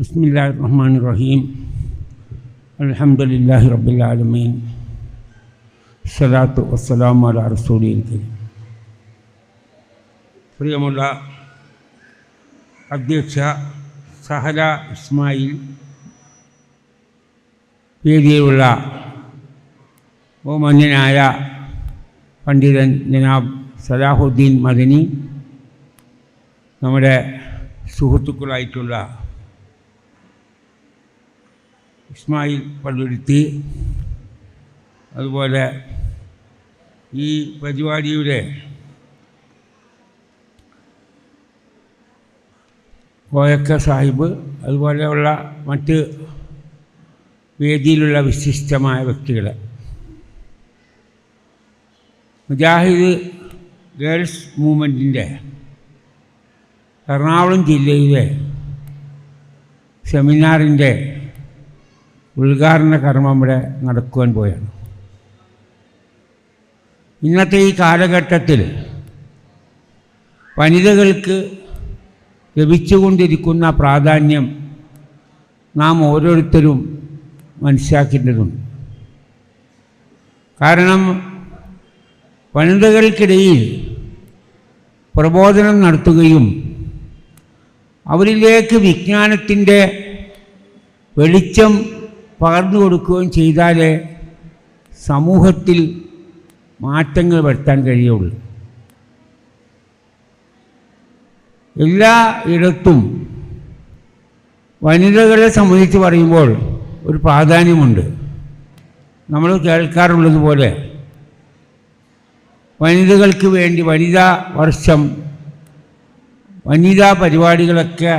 بسم الله الرحمن الرحيم الحمد لله رب العالمين الصلاة والسلام على رسول الكريم പ്രിയമുള്ള അധ്യക്ഷ സഹല ഇസ്മായിൽ വേദിയിലുള്ള ബഹുമാന്യനായ പണ്ഡിതൻ ജനാബ് സലാഹുദ്ദീൻ മദനി നമ്മുടെ സുഹൃത്തുക്കളായിട്ടുള്ള ഇസ്മായിൽ പള്ളുരുത്തി. അതുപോലെ ഈ പരിപാടിയുടെ കോയക്ക സാഹിബ് അതുപോലെയുള്ള മറ്റ് വേദിയിലുള്ള വിശിഷ്ടമായ വ്യക്തികൾ മുജാഹിദ് ഗേൾസ് മൂവ്മെന്റിന്റെ എറണാകുളം ജില്ലയിലെ സെമിനാറിന്റെ ഉദ്ഘാടന കർമ്മം ഇവിടെ നടക്കുവാൻ പോയാണ്. ഇന്നത്തെ ഈ കാലഘട്ടത്തിൽ വനിതകൾക്ക് ലഭിച്ചുകൊണ്ടിരിക്കുന്ന പ്രാധാന്യം നാം ഓരോരുത്തരും മനസ്സിലാക്കേണ്ടതുണ്ട്. കാരണം വനിതകൾക്കിടയിൽ പ്രബോധനം നടത്തുകയും അവരിലേക്ക് വിജ്ഞാനത്തിന്റെ വെളിച്ചം പകർന്നു കൊടുക്കുകയും ചെയ്താലേ സമൂഹത്തിൽ മാറ്റങ്ങൾ വരുത്താൻ കഴിയുള്ളൂ. എല്ലാ ഇടത്തും വനിതകളെ സംബന്ധിച്ച് പറയുമ്പോൾ ഒരു പ്രാധാന്യമുണ്ട്. നമ്മൾ കേൾക്കാറുള്ളതുപോലെ വനിതകൾക്ക് വേണ്ടി വനിതാ വർഷം വനിതാ പരിപാടികളൊക്കെ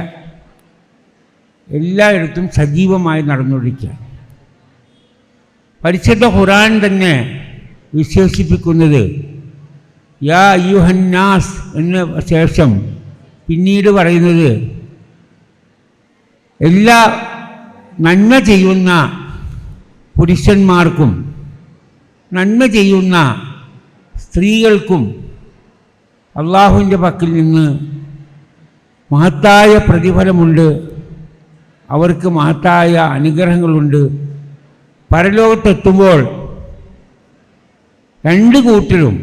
എല്ലായിടത്തും സജീവമായി നടന്നുകൊണ്ടിരിക്കുക. പരിശുദ്ധ ഖുറാൻ തന്നെ വിശേഷിപ്പിക്കുന്നത് യാ യുഹന്നാസ് എന്ന ശേഷം പിന്നീട് പറയുന്നത് എല്ലാ നന്മ ചെയ്യുന്ന പുരുഷന്മാർക്കും നന്മ ചെയ്യുന്ന സ്ത്രീകൾക്കും അള്ളാഹുവിന്റെ പക്കിൽ നിന്ന് മഹത്തായ പ്രതിഫലമുണ്ട്. അവർക്ക് മഹത്തായ അനുഗ്രഹങ്ങളുണ്ട്. പരലോകത്തെത്തുമ്പോൾ രണ്ട് കൂട്ടരും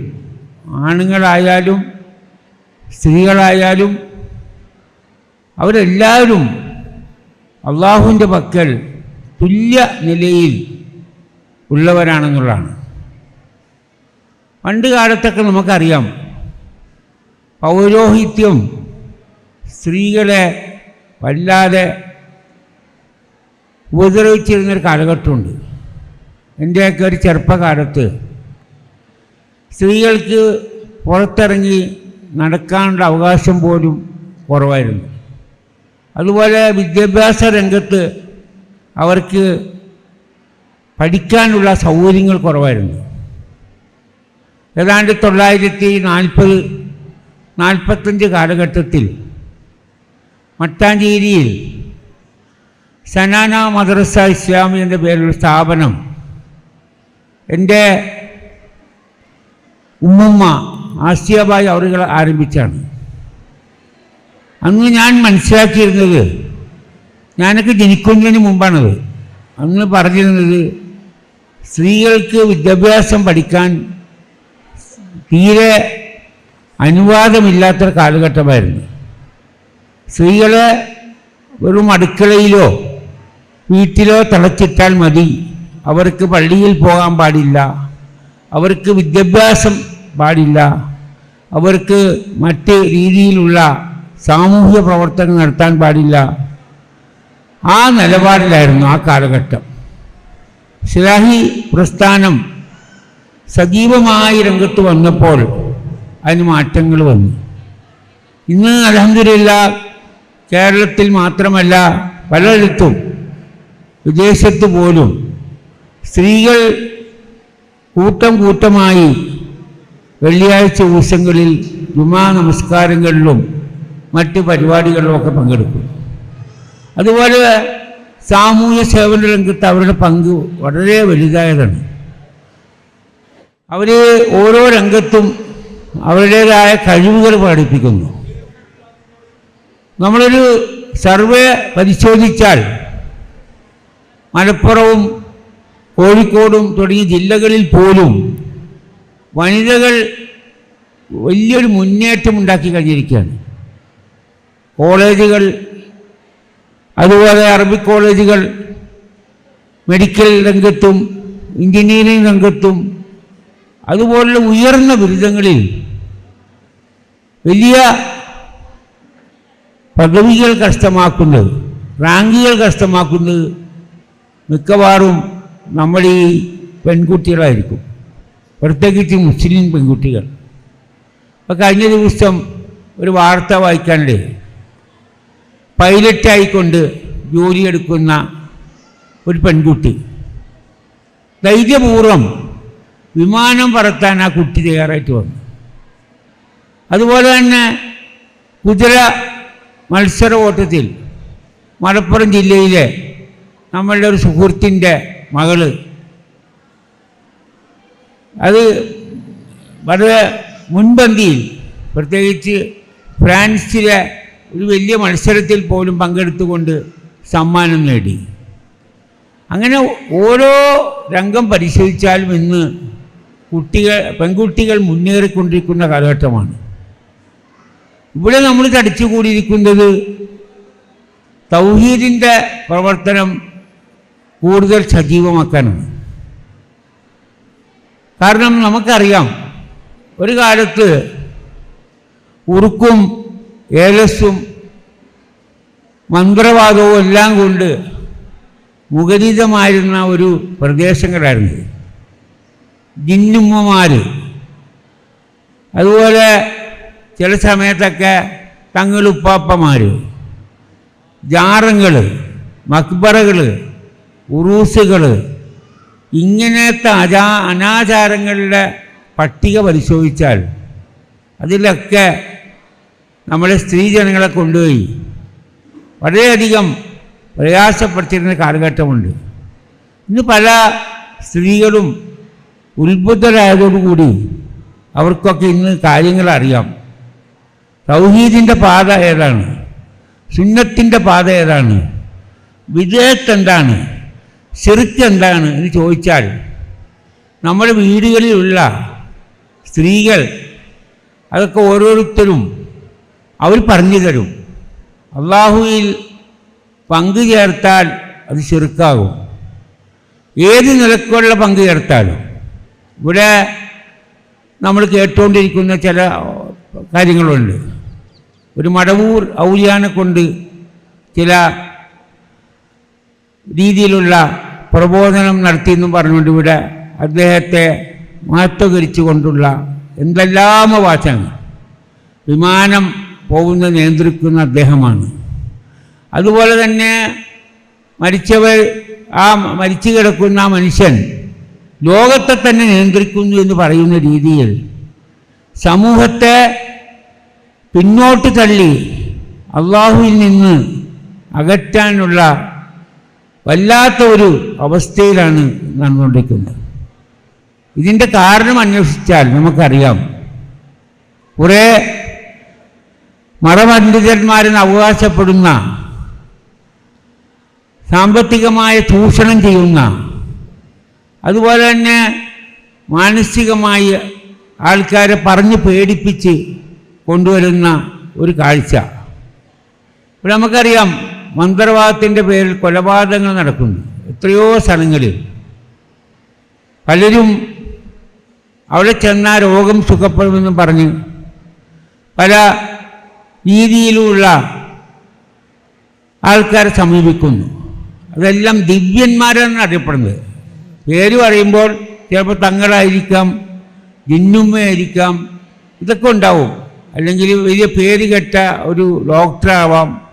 ആണുങ്ങളായാലും സ്ത്രീകളായാലും അവരെല്ലാവരും അള്ളാഹുവിന്റെ പക്കൽ തുല്യ നിലയിൽ ഉള്ളവരാണെന്നുള്ളതാണ്. പണ്ട് കാലത്തൊക്കെ നമുക്കറിയാം പൗരോഹിത്യം സ്ത്രീകളെ വല്ലാതെ ഉപദ്രവിച്ചിരുന്നൊരു കാലഘട്ടമുണ്ട്. എന്റെയൊക്കെ ഒരു ചെറുപ്പകാലത്ത് സ്ത്രീകൾക്ക് പുറത്തിറങ്ങി നടക്കാനുള്ള അവകാശം പോലും കുറവായിരുന്നു. അതുപോലെ വിദ്യാഭ്യാസ രംഗത്ത് അവർക്ക് പഠിക്കാനുള്ള സൗകര്യങ്ങൾ കുറവായിരുന്നു. ഏതാണ്ട് തൊള്ളായിരത്തി നാൽപ്പത് നാൽപ്പത്തഞ്ച് കാലഘട്ടത്തിൽ മട്ടാഞ്ചേരിയിൽ സനാന മദ്രസ ഇസ്ലാമി എന്ന പേരിലുള്ള സ്ഥാപനം എന്റെ ഉമ്മുമ്മ ആസിയാബായി അവറുകൾ ആരംഭിച്ചാണ്. അന്ന് ഞാൻ മനസ്സിലാക്കിയിരുന്നത് ഞാനൊക്കെ ജനിക്കുന്നതിന് മുമ്പാണത്. അന്ന് പറഞ്ഞിരുന്നത് സ്ത്രീകൾക്ക് വിദ്യാഭ്യാസം പഠിക്കാൻ തീരെ അനുവാദമില്ലാത്തൊരു കാലഘട്ടമായിരുന്നു. സ്ത്രീകളെ വെറും അടുക്കളയിലോ വീട്ടിലോ തളച്ചിട്ടാൽ മതി. അവർക്ക് പള്ളിയിൽ പോകാൻ പാടില്ല. അവർക്ക് വിദ്യാഭ്യാസം പാടില്ല. അവർക്ക് മറ്റ് രീതിയിലുള്ള സാമൂഹ്യ പ്രവർത്തനം നടത്താൻ പാടില്ല. ആ നിലപാടിലായിരുന്നു ആ കാലഘട്ടം. സിലാഹി പ്രസ്ഥാനം സജീവമായി രംഗത്ത് വന്നപ്പോൾ അതിന് മാറ്റങ്ങൾ വന്നു. ഇന്ന് അലഹമില്ല കേരളത്തിൽ മാത്രമല്ല പലയിടത്തും വിദേശത്ത് പോലും സ്ത്രീകൾ കൂട്ടം കൂട്ടമായി വെള്ളിയാഴ്ച ദിവസങ്ങളിൽ ജുമാ നമസ്കാരങ്ങളിലും മറ്റ് പരിപാടികളിലുമൊക്കെ പങ്കെടുക്കും. അതുപോലെ സാമൂഹ്യ സേവന രംഗത്ത് അവരുടെ പങ്ക് വളരെ വലുതായതാണ്. അവർ ഓരോ രംഗത്തും അവരുടേതായ കഴിവുകൾ പഠിപ്പിക്കുന്നു നമ്മളൊരു സർവേ പരിശോധിച്ചാൽ മലപ്പുറവും കോഴിക്കോടും തുടങ്ങിയ ജില്ലകളിൽ പോലും വനിതകൾ വലിയൊരു മുന്നേറ്റം ഉണ്ടാക്കി കഴിഞ്ഞിരിക്കുകയാണ്. കോളേജുകൾ അതുപോലെ അറബിക് കോളേജുകൾ മെഡിക്കൽ രംഗത്തും എഞ്ചിനീയറിംഗ് രംഗത്തും അതുപോലുള്ള ഉയർന്ന ബിരുദങ്ങളിൽ വലിയ പദവികൾ കരസ്ഥമാക്കുന്നത് റാങ്കുകൾ കരസ്ഥമാക്കുന്നത് മിക്കവാറും നമ്മുടെ ഈ പെൺകുട്ടികളായിരിക്കും. പ്രത്യേകിച്ച് മുസ്ലിം പെൺകുട്ടികൾ. അപ്പോൾ കഴിഞ്ഞ ദിവസം ഒരു വാർത്ത വായിക്കാനിടെ പൈലറ്റായിക്കൊണ്ട് ജോലിയെടുക്കുന്ന ഒരു പെൺകുട്ടി ധൈര്യപൂർവം വിമാനം പറത്താൻ ആ കുട്ടി തയ്യാറായിട്ട് വന്നു. അതുപോലെ തന്നെ കുതിര മത്സര ഓട്ടത്തിൽ മലപ്പുറം ജില്ലയിലെ നമ്മളുടെ ഒരു സുഹൃത്തിന്റെ മകൾ. അത് വളരെ മുൻപന്തിയിൽ പ്രത്യേകിച്ച് ഫ്രാൻസിലെ ഒരു വലിയ മത്സരത്തിൽ പോലും പങ്കെടുത്തുകൊണ്ട് സമ്മാനം നേടി. അങ്ങനെ ഓരോ രംഗം പരിശോധിച്ചാലും ഇന്ന് കുട്ടികൾ പെൺകുട്ടികൾ മുന്നേറിക്കൊണ്ടിരിക്കുന്ന കാലഘട്ടമാണ്. ഇവിടെ നമ്മൾ തടിച്ചുകൂടിയിരിക്കുന്നത് തൗഹീദിന്റെ പ്രവർത്തനം കൂടുതൽ സജീവമാക്കാനാണ് കാരണം നമുക്കറിയാം ഒരു കാലത്ത് ഉറുക്കും ഏലസും മന്ത്രവാദവും എല്ലാം കൊണ്ട് മുഖരിതമായിരുന്ന ഒരു പ്രദേശങ്ങളായിരുന്നു. ജിന്നുമ്മമാർ അതുപോലെ ചില സമയത്തൊക്കെ തങ്ങളുപ്പാപ്പമാർ ജാറങ്ങൾ മക്ബറകൾ ഉറൂസുകൾ ഇങ്ങനത്തെ അജാ അനാചാരങ്ങളുടെ പട്ടിക പരിശോധിച്ചാൽ അതിലൊക്കെ നമ്മളെ സ്ത്രീജനങ്ങളെ കൊണ്ടുപോയി വളരെയധികം പ്രയാസപ്പെടുത്തിയിരുന്ന കാലഘട്ടമുണ്ട്. ഇന്ന് പല സ്ത്രീകളും ഉത്ബുദ്ധരായതോടുകൂടി അവർക്കൊക്കെ ഇന്ന് കാര്യങ്ങൾ അറിയാം തൗഹീദിന്റെ പാത ഏതാണ്? സുന്നത്തിന്റെ പാത ഏതാണ്? വിദേഹത്ത് എന്താണ് എന്താണ് എന്ന് ചോദിച്ചാൽ നമ്മുടെ വീടുകളിലുള്ള സ്ത്രീകൾ അതൊക്കെ ഓരോരുത്തരും അവർ പറഞ്ഞു തരും. അള്ളാഹുവിൽ പങ്കു ചേർത്താൽ അത് ചെറുക്കാകും. ഏത് നിലക്കുള്ള പങ്കു ചേർത്താലും. ഇവിടെ നമ്മൾ കേട്ടുകൊണ്ടിരിക്കുന്ന ചില കാര്യങ്ങളുണ്ട്. ഒരു മടവൂർ ഔലിയാനെ കൊണ്ട് ചില രീതിയിലുള്ള പ്രബോധനം നടത്തിയെന്നും പറഞ്ഞുകൊണ്ട് ഇവിടെ അദ്ദേഹത്തെ മഹത്വകരിച്ചു കൊണ്ടുള്ള എന്തെല്ലാമോ വാചകങ്ങൾ. വിമാനം പോകുന്ന നിയന്ത്രിക്കുന്ന അദ്ദേഹമാണ്. അതുപോലെ തന്നെ മരിച്ചവർ ആ മരിച്ചു കിടക്കുന്ന മനുഷ്യൻ ലോകത്തെ തന്നെ നിയന്ത്രിക്കുന്നു എന്ന് പറയുന്ന രീതിയിൽ സമൂഹത്തെ പിന്നോട്ട് തള്ളി അള്ളാഹുവിൽ നിന്ന് അകറ്റാനുള്ള വല്ലാത്ത ഒരു അവസ്ഥയിലാണ് നടന്നുകൊണ്ടിരിക്കുന്നത്. ഇതിന്റെ കാരണം അന്വേഷിച്ചാൽ നമുക്കറിയാം. കുറേ മതപണ്ഡിതന്മാരെന്ന് അവകാശപ്പെടുന്ന സാമ്പത്തികമായ ചൂഷണം ചെയ്യുന്ന അതുപോലെ തന്നെ മാനസികമായി ആൾക്കാരെ പറഞ്ഞ് പേടിപ്പിച്ച് കൊണ്ടുവരുന്ന ഒരു കാഴ്ച. ഇവിടെ നമുക്കറിയാം മന്ത്രവാദത്തിന്റെ പേരിൽ കൊലപാതകങ്ങൾ നടക്കുന്നു. എത്രയോ സ്ഥലങ്ങളിൽ. പലരും അവിടെ ചെന്നാൽ രോഗം സുഖപ്പെടുമെന്ന് പറഞ്ഞ് പല രീതിയിലുള്ള ആൾക്കാരെ സമീപിക്കുന്നു. അതെല്ലാം ദിവ്യന്മാരാണ് അറിയപ്പെടുന്നത്. പേര് പറയുമ്പോൾ ചിലപ്പോൾ തങ്ങളായിരിക്കാം ജിന്നുമ്മയായിരിക്കാം ഇതൊക്കെ ഉണ്ടാവും. അല്ലെങ്കിൽ വലിയ പേര് കെട്ട ഒരു ഡോക്ടറാവാം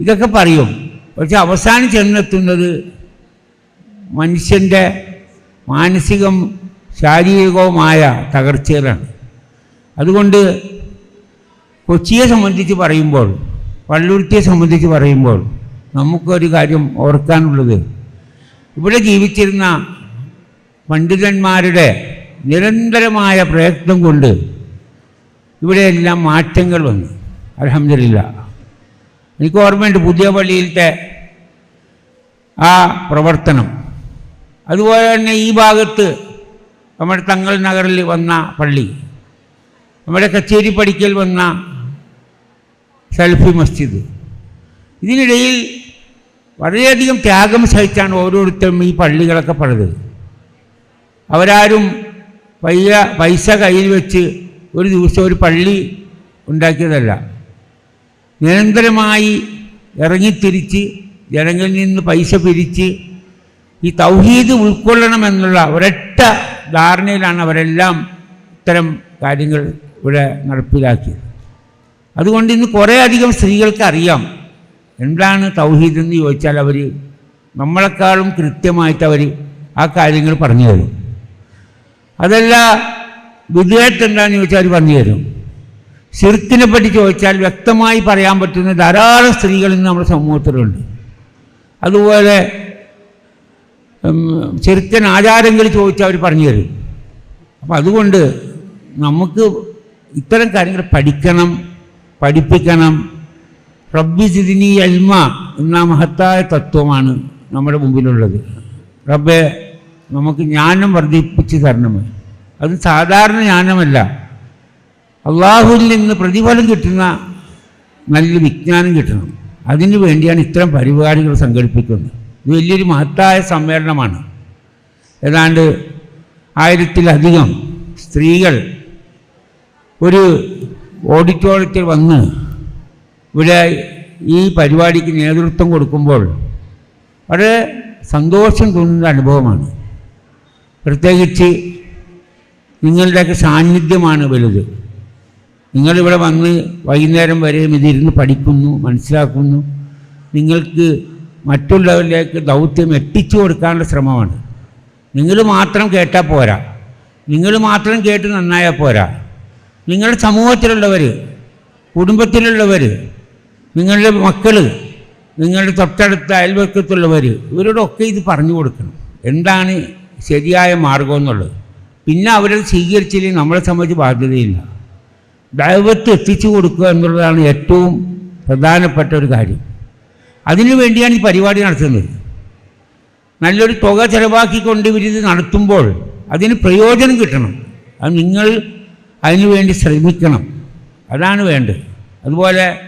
ഇതൊക്കെ പറയും. പക്ഷെ അവസാനം ചെന്നെത്തുന്നത് മനുഷ്യന്റെ മാനസികം ശാരീരികവുമായ തകർച്ചകളാണ് അതുകൊണ്ട് കൊച്ചിയെ സംബന്ധിച്ച് പറയുമ്പോൾ പള്ളുരുത്തിയെ സംബന്ധിച്ച് പറയുമ്പോൾ നമുക്കൊരു കാര്യം ഓർക്കാനുള്ളത്. ഇവിടെ ജീവിച്ചിരുന്ന പണ്ഡിതന്മാരുടെ നിരന്തരമായ പ്രയത്നം കൊണ്ട് ഇവിടെയെല്ലാം മാറ്റങ്ങൾ വന്നു. അലഹമില്ല എനിക്ക് ഓർമ്മയുണ്ട് പുതിയ പള്ളിയിലത്തെ ആ പ്രവർത്തനം. അതുപോലെ തന്നെ ഈ ഭാഗത്ത് നമ്മുടെ തങ്ങൾ നഗറിൽ വന്ന പള്ളി. നമ്മുടെ കച്ചേരി പടിക്കൽ വന്ന സെൽഫി മസ്ജിദ്. ഇതിനിടയിൽ വളരെയധികം ത്യാഗം സഹിച്ചാണ് ഓരോരുത്തരും ഈ പള്ളികളൊക്കെ പണിത് അവരാരും പയ്യ പൈസ കയ്യിൽ വെച്ച് ഒരു ദിവസം ഒരു പള്ളി ഉണ്ടാക്കിയതല്ല. നിരന്തരമായി ഇറങ്ങിത്തിരിച്ച് ജനങ്ങളിൽ നിന്ന് പൈസ പിരിച്ച് ഈ തൗഹീദ് ഉൾക്കൊള്ളണമെന്നുള്ള ഒരൊറ്റ ധാരണയിലാണ് അവരെല്ലാം ഇത്തരം കാര്യങ്ങൾ ഇവിടെ നടപ്പിലാക്കിയത്. അതുകൊണ്ട് ഇന്ന് കുറേ അധികം സ്ത്രീകൾക്ക് അറിയാം എന്താണ് തൗഹീദ് എന്ന് ചോദിച്ചാൽ അവർ നമ്മളെക്കാളും കൃത്യമായിട്ട് അവർ ആ കാര്യങ്ങൾ പറഞ്ഞു തരും. അതല്ല വിധേയത്ത് എന്താണെന്ന് ചോദിച്ചാൽ അവർ പറഞ്ഞു തരും. ശിർക്കിനെ പറ്റി ചോദിച്ചാൽ വ്യക്തമായി പറയാൻ പറ്റുന്ന ധാരാളം സ്ത്രീകൾ ഇന്ന് നമ്മുടെ സമൂഹത്തിലുണ്ട്. അതുപോലെ ചെറുക്കൻ ആചാരങ്ങൾ ചോദിച്ചാൽ അവർ പറഞ്ഞു തരും. അപ്പം അതുകൊണ്ട് നമുക്ക് ഇത്തരം കാര്യങ്ങൾ പഠിക്കണം പഠിപ്പിക്കണം. റബ്ബി സിദിനി അൽമ എന്ന മഹത്തായ തത്വമാണ് നമ്മുടെ മുമ്പിലുള്ളത്. റബ്ബെ നമുക്ക് ജ്ഞാനം വർദ്ധിപ്പിച്ച് തരണമേ അത് സാധാരണ ജ്ഞാനമല്ല. അള്ളാഹുവിൽ നിന്ന് പ്രതിഫലം കിട്ടുന്ന നല്ല വിജ്ഞാനം കിട്ടണം. അതിനു വേണ്ടിയാണ് ഇത്തരം പരിപാടികൾ സംഘടിപ്പിക്കുന്നത്. ഇത് വലിയൊരു മഹത്തായ സമ്മേളനമാണ്. ഏതാണ്ട് ആയിരത്തിലധികം സ്ത്രീകൾ ഒരു ഓഡിറ്റോറിയത്തിൽ വന്ന് ഇവിടെ ഈ പരിപാടിക്ക് നേതൃത്വം കൊടുക്കുമ്പോൾ വളരെ സന്തോഷം തോന്നുന്ന അനുഭവമാണ്. പ്രത്യേകിച്ച് നിങ്ങളുടെയൊക്കെ സാന്നിധ്യമാണ് വലുത്. നിങ്ങളിവിടെ വന്ന് വൈകുന്നേരം വരെയും ഇതിരുന്ന് പഠിക്കുന്നു മനസ്സിലാക്കുന്നു. നിങ്ങൾക്ക് മറ്റുള്ളവരിലേക്ക് ദൗത്യം എത്തിച്ചു കൊടുക്കാനുള്ള ശ്രമമാണ്. നിങ്ങൾ മാത്രം കേട്ടാൽ പോരാ. നിങ്ങൾ മാത്രം കേട്ട് നന്നായാൽ പോരാ. നിങ്ങളുടെ സമൂഹത്തിലുള്ളവർ കുടുംബത്തിലുള്ളവർ നിങ്ങളുടെ മക്കൾ നിങ്ങളുടെ തൊട്ടടുത്ത അയൽവക്കത്തുള്ളവർ ഇവരോടൊക്കെ ഇത് പറഞ്ഞു കൊടുക്കണം. എന്താണ് ശരിയായ മാർഗം എന്നുള്ളത്. പിന്നെ അവരത് സ്വീകരിച്ചില്ലെങ്കിൽ നമ്മളെ സംബന്ധിച്ച് ബാധ്യതയില്ല. ദൈവത്ത് എത്തിച്ചു കൊടുക്കുക എന്നുള്ളതാണ് ഏറ്റവും പ്രധാനപ്പെട്ട ഒരു കാര്യം. അതിനു വേണ്ടിയാണ് ഈ പരിപാടി നടത്തുന്നത്. നല്ലൊരു തുക ചിലവാക്കിക്കൊണ്ട് ഇവരിത് നടത്തുമ്പോൾ അതിന് പ്രയോജനം കിട്ടണം. അത് നിങ്ങൾ അതിനുവേണ്ടി ശ്രമിക്കണം. അതാണ് വേണ്ടത്. അതുപോലെ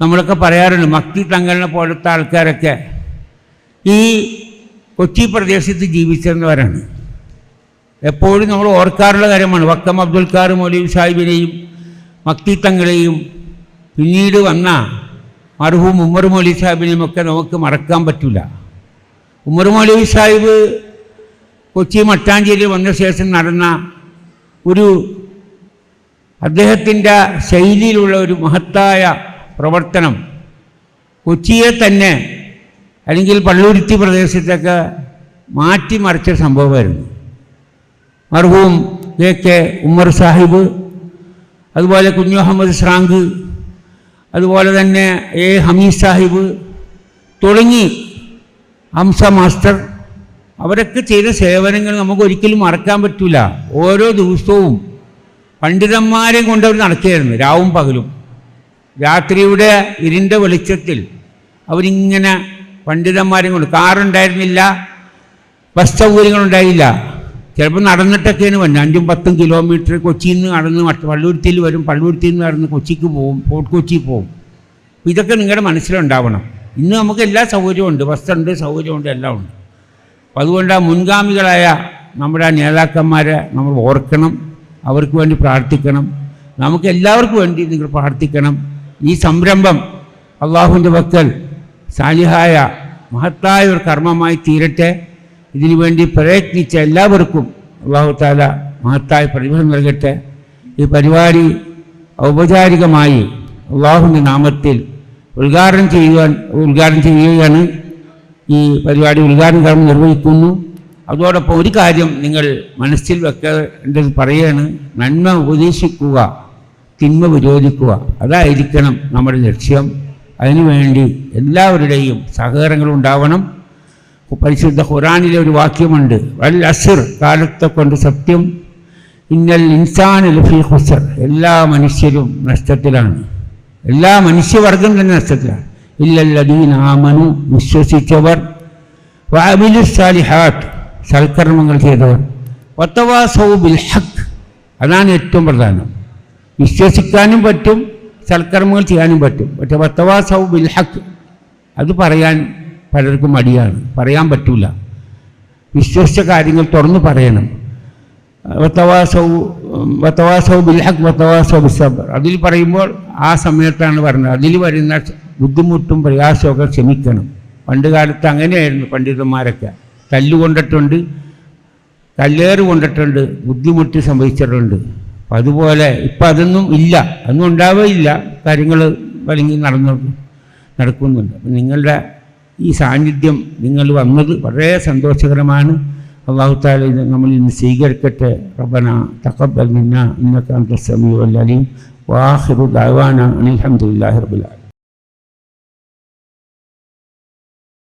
നമ്മളൊക്കെ പറയാറുണ്ട് മക്തി തങ്ങളിനെ പോലത്തെ ആൾക്കാരൊക്കെ ഈ കൊച്ചി പ്രദേശത്ത് ജീവിച്ചിരുന്നവരാണ് എപ്പോഴും നമ്മൾ ഓർക്കാറുള്ള കാര്യമാണ്. വക്തം അബ്ദുൽ ഖാർ മൗലവി സാഹിബിനെയും മക്തി തങ്ങളെയും പിന്നീട് വന്ന മർഹൂം ഉമ്മർ മൗലവി സാഹിബിനെയും ഒക്കെ നമുക്ക് മറക്കാൻ പറ്റില്ല ഉമ്മർ മൗലവി സാഹിബ് കൊച്ചി മട്ടാഞ്ചേരി വന്ന ശേഷം നടന്ന ഒരു അദ്ദേഹത്തിന്റെ ശൈലിയിലുള്ള ഒരു മഹത്തായ പ്രവർത്തനം കൊച്ചിയെ തന്നെ അല്ലെങ്കിൽ പള്ളുരുത്തി പ്രദേശത്തൊക്കെ മാറ്റിമറിച്ച സംഭവമായിരുന്നു. മർഹൂം എ കെ ഉമ്മർ സാഹിബ് അതുപോലെ കുഞ്ഞു അഹമ്മദ് ശ്രാങ്ക് അതുപോലെ തന്നെ എ ഹമീദ് സാഹിബ് തുടങ്ങി ഹംസ മാസ്റ്റർ. അവരൊക്കെ ചെയ്ത സേവനങ്ങൾ നമുക്ക് ഒരിക്കലും മറക്കാൻ പറ്റില്ല ഓരോ ദിവസവും പണ്ഡിതന്മാരെയും കൊണ്ടവർ നടക്കുകയായിരുന്നു രാവും പകലും. രാത്രിയുടെ ഇരുണ്ട വെളിച്ചത്തിൽ അവരിങ്ങനെ പണ്ഡിതന്മാരെയും കൊണ്ട് കാറുണ്ടായിരുന്നില്ല ബസ് സൗകര്യങ്ങളുണ്ടായില്ല ചിലപ്പോൾ നടന്നിട്ടൊക്കെയാണ് വന്നത് അഞ്ചും പത്തും കിലോമീറ്റർ കൊച്ചിയിൽ നിന്ന് നടന്ന് പള്ളുരുത്തിയിൽ വരും. പള്ളുരുത്തിയിൽ നിന്ന് നടന്ന് കൊച്ചിക്ക് പോകും ഫോർട്ട് കൊച്ചി പോകും ഇതൊക്കെ നിങ്ങളുടെ മനസ്സിലുണ്ടാവണം. ഇന്ന് നമുക്ക് എല്ലാ സൗകര്യവും ഉണ്ട്. ബസ്സുണ്ട് സൗകര്യമുണ്ട് എല്ലാം ഉണ്ട്. അപ്പോൾ അതുകൊണ്ട് ആ മുൻഗാമികളായ നമ്മുടെ ആ നേതാക്കന്മാരെ നമ്മൾ ഓർക്കണം. അവർക്ക് വേണ്ടി പ്രാർത്ഥിക്കണം. നമുക്ക് എല്ലാവർക്കും വേണ്ടി നിങ്ങൾ പ്രാർത്ഥിക്കണം. ഈ സംരംഭം അള്ളാഹുവിന്റെ വക്കൽ സാലിഹായ മഹത്തായ ഒരു കർമ്മമായി തീരട്ടെ. ഇതിനു വേണ്ടി പ്രയത്നിച്ച എല്ലാവർക്കും അള്ളാഹു താല മഹത്തായ പ്രതിഫലം നൽകട്ടെ. ഈ പരിപാടി ഔപചാരികമായി അള്ളാഹുവിന്റെ നാമത്തിൽ ഉദ്ഘാടനം ചെയ്യുവാൻ ഉദ്ഘാടനം ചെയ്യുകയാണ്. ഈ പരിപാടി ഉദ്ഘാടന കർമ്മം നിർവഹിക്കുന്നു. അതോടൊപ്പം ഒരു കാര്യം നിങ്ങൾ മനസ്സിൽ വെക്കേണ്ടത് പറയുകയാണ്. നന്മ ഉപദേശിക്കുക തിന്മ വിരോധിക്കുക അതായിരിക്കണം നമ്മുടെ ലക്ഷ്യം. അതിനുവേണ്ടി എല്ലാവരുടെയും സഹകരണങ്ങൾ ഉണ്ടാവണം. പരിശുദ്ധ ഖുറാനിലെ ഒരു വാക്യമുണ്ട്. വൽ അസുർ കാലത്തെ കൊണ്ട് സത്യം. ഇന്നൽ ഇൻസാൻ ലഫി ഖുസർ. എല്ലാ മനുഷ്യരും നഷ്ടത്തിലാണ്. എല്ലാ മനുഷ്യവർഗം തന്നെ നഷ്ടത്തിലാണ്. ഇല്ലല്ലദീൻ ആമനു വിശ്വസിച്ചവർ. സാലിഹാത്ത് സൽക്കർമ്മങ്ങൾ ചെയ്തവർ. ഒത്തവാസൗ ബിൽ ഹക്ക് അതാണ് ഏറ്റവും പ്രധാനം. വിശ്വസിക്കാനും പറ്റും സൽക്കർമ്മങ്ങൾ ചെയ്യാനും പറ്റും. പക്ഷെ ഒത്തവാ ബിൽ ഹക്ക് അത് പറയാൻ പലർക്കും മടിയാണ്. പറയാൻ പറ്റൂല. വിശ്വസിച്ച കാര്യങ്ങൾ തുറന്നു പറയണം. വത്തവാസവും വത്തവാസവും ബിൽ ഹക്ക് വത്തവാസൗ ബിസബർ അതിൽ പറയുമ്പോൾ ആ സമയത്താണ് പറഞ്ഞത്. അതിൽ വരുന്ന ബുദ്ധിമുട്ടും പ്രയാസമൊക്കെ ക്ഷമിക്കണം. പണ്ട് കാലത്ത് അങ്ങനെയായിരുന്നു പണ്ഡിതന്മാരൊക്കെ. തല്ലുകൊണ്ടിട്ടുണ്ട് കല്ലേറ് കൊണ്ടിട്ടുണ്ട് ബുദ്ധിമുട്ട് സംഭവിച്ചിട്ടുണ്ട്. അപ്പം അതുപോലെ ഇപ്പം അതൊന്നും ഇല്ല. അതൊന്നും ഉണ്ടാവുകയില്ല. കാര്യങ്ങൾ വലിങ്ങി നടന്നു നടക്കുന്നുണ്ട്. നിങ്ങളുടെ ഈ സാന്നിധ്യം നിങ്ങൾ വന്നത് വളരെ സന്തോഷകരമാണ്. അള്ളാഹു താല ഇത് നമ്മൾ ഇന്ന് സ്വീകരിക്കട്ടെ. റബന തഖബ്ബൽ മിന്ന ഇന്നക അൻത അലീം. വാഹിറു ദാവാന അനിൽ ഹംദുലില്ലാഹി റബ്ബിൽ ആലമീൻ.